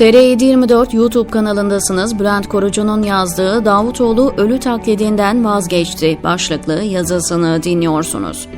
TR724 YouTube kanalındasınız. Bülent Korucu'nun yazdığı Davutoğlu ölü taklidinden vazgeçti başlıklı yazısını dinliyorsunuz.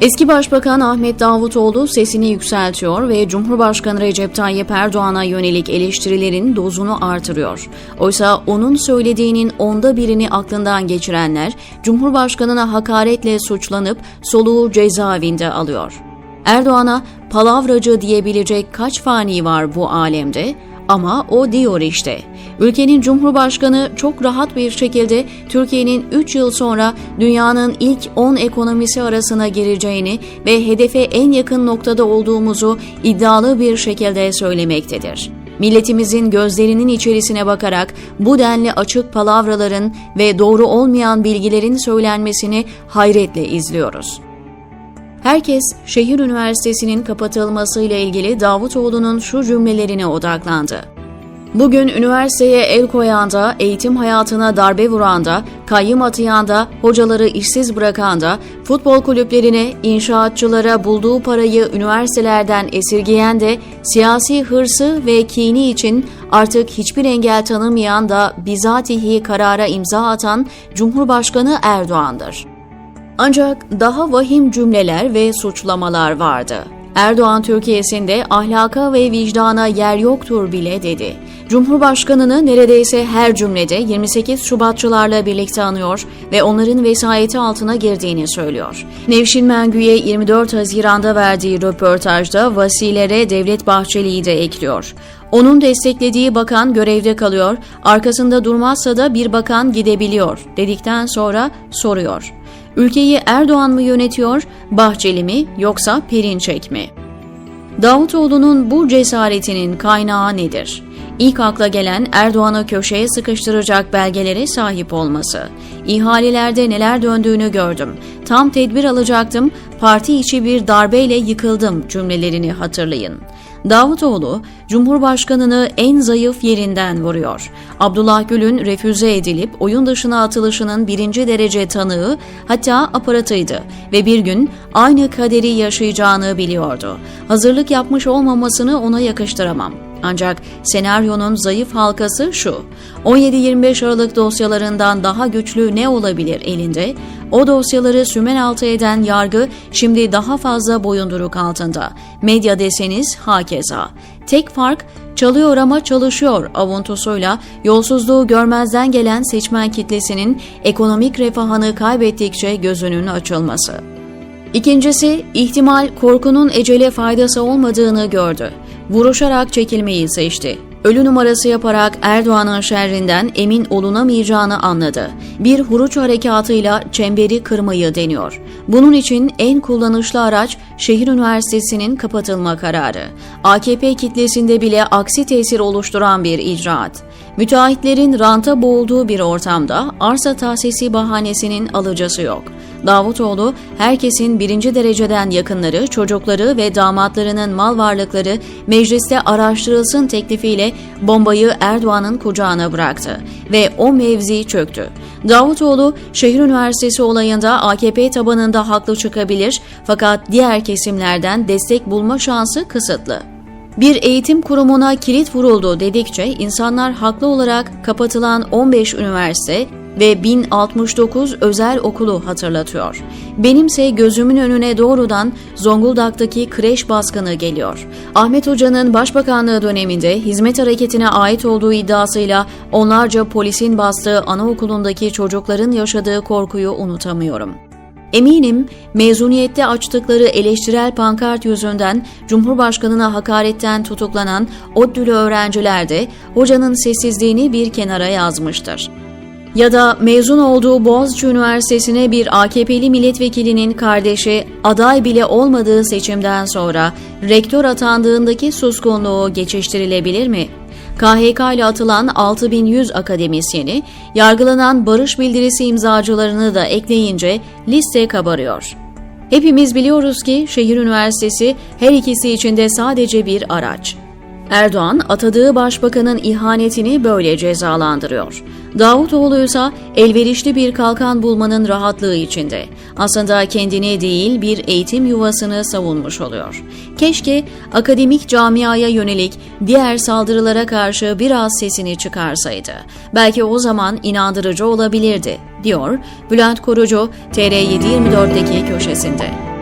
Eski Başbakan Ahmet Davutoğlu sesini yükseltiyor ve Cumhurbaşkanı Recep Tayyip Erdoğan'a yönelik eleştirilerin dozunu artırıyor. Oysa onun söylediğinin onda birini aklından geçirenler Cumhurbaşkanına hakaretle suçlanıp soluğu cezaevinde alıyor. Erdoğan'a palavracı diyebilecek kaç fani var bu alemde? Ama o diyor işte. Ülkenin Cumhurbaşkanı çok rahat bir şekilde Türkiye'nin 3 yıl sonra dünyanın ilk 10 ekonomisi arasına gireceğini ve hedefe en yakın noktada olduğumuzu iddialı bir şekilde söylemektedir. Milletimizin gözlerinin içerisine bakarak bu denli açık palavraların ve doğru olmayan bilgilerin söylenmesini hayretle izliyoruz. Herkes şehir üniversitesinin kapatılmasıyla ilgili Davutoğlu'nun şu cümlelerine odaklandı. Bugün üniversiteye el koyanda, eğitim hayatına darbe vuranda, kayyım atayanda, hocaları işsiz bırakanda, futbol kulüplerine, inşaatçılara bulduğu parayı üniversitelerden esirgeyen de siyasi hırsı ve kini için artık hiçbir engel tanımayan da bizatihi karara imza atan Cumhurbaşkanı Erdoğan'dır. Ancak daha vahim cümleler ve suçlamalar vardı. Erdoğan Türkiye'sinde ahlaka ve vicdana yer yoktur bile dedi. Cumhurbaşkanını neredeyse her cümlede 28 Şubatçılarla birlikte anıyor ve onların vesayeti altına girdiğini söylüyor. Nevşin Mengü'ye 24 Haziran'da verdiği röportajda vasilere Devlet Bahçeli'yi de ekliyor. Onun desteklediği bakan görevde kalıyor, arkasında durmazsa da bir bakan gidebiliyor dedikten sonra soruyor. Ülkeyi Erdoğan mı yönetiyor, Bahçeli mi yoksa Perinçek mi? Davutoğlu'nun bu cesaretinin kaynağı nedir? İlk akla gelen Erdoğan'ı köşeye sıkıştıracak belgelere sahip olması. İhalelerde neler döndüğünü gördüm. Tam tedbir alacaktım, parti içi bir darbeyle yıkıldım cümlelerini hatırlayın. Davutoğlu, Cumhurbaşkanını en zayıf yerinden vuruyor. Abdullah Gül'ün refüze edilip oyun dışına atılışının birinci derece tanığı hatta aparatıydı ve bir gün aynı kaderi yaşayacağını biliyordu. Hazırlık yapmış olmamasını ona yakıştıramam. Ancak senaryonun zayıf halkası şu. 17-25 Aralık dosyalarından daha güçlü ne olabilir elinde? O dosyaları sümen altı eden yargı şimdi daha fazla boyunduruk altında. Medya deseniz hakeza. Tek fark çalıyor ama çalışıyor avuntusuyla yolsuzluğu görmezden gelen seçmen kitlesinin ekonomik refahını kaybettikçe gözünün açılması. İkincisi, ihtimal korkunun ecele faydası olmadığını gördü. Vuruşarak çekilmeyi seçti. Ölü numarası yaparak Erdoğan'ın şerrinden emin olunamayacağını anladı. Bir huruç harekatıyla çemberi kırmayı deniyor. Bunun için en kullanışlı araç şehir üniversitesinin kapatılma kararı. AKP kitlesinde bile aksi tesir oluşturan bir icraat. Müteahhitlerin ranta boğulduğu bir ortamda arsa tahsisi bahanesinin alıcısı yok. Davutoğlu, herkesin birinci dereceden yakınları, çocukları ve damatlarının mal varlıkları mecliste araştırılsın teklifiyle bombayı Erdoğan'ın kucağına bıraktı ve o mevzi çöktü. Davutoğlu, şehir üniversitesi olayında AKP tabanında haklı çıkabilir fakat diğer kesimlerden destek bulma şansı kısıtlı. Bir eğitim kurumuna kilit vuruldu dedikçe insanlar haklı olarak kapatılan 15 üniversite ve 1069 özel okulu hatırlatıyor. Benimse gözümün önüne doğrudan Zonguldak'taki kreş baskını geliyor. Ahmet Hoca'nın başbakanlığı döneminde hizmet hareketine ait olduğu iddiasıyla onlarca polisin bastığı anaokulundaki çocukların yaşadığı korkuyu unutamıyorum. Eminim mezuniyette açtıkları eleştirel pankart yüzünden Cumhurbaşkanına hakaretten tutuklanan ODTÜ'lü öğrenciler de hocanın sessizliğini bir kenara yazmıştır. Ya da mezun olduğu Boğaziçi Üniversitesi'ne bir AKP'li milletvekilinin kardeşi aday bile olmadığı seçimden sonra rektör atandığındaki suskunluğu geçiştirilebilir mi? KHK ile atılan 6100 akademisyeni, yargılanan barış bildirisi imzacılarını da ekleyince liste kabarıyor. Hepimiz biliyoruz ki şehir üniversitesi her ikisi için de sadece bir araç. Erdoğan atadığı başbakanın ihanetini böyle cezalandırıyor. Davutoğlu ise elverişli bir kalkan bulmanın rahatlığı içinde. Aslında kendini değil bir eğitim yuvasını savunmuş oluyor. Keşke akademik camiaya yönelik diğer saldırılara karşı biraz sesini çıkarsaydı. Belki o zaman inandırıcı olabilirdi, diyor Bülent Korucu TR724'deki köşesinde.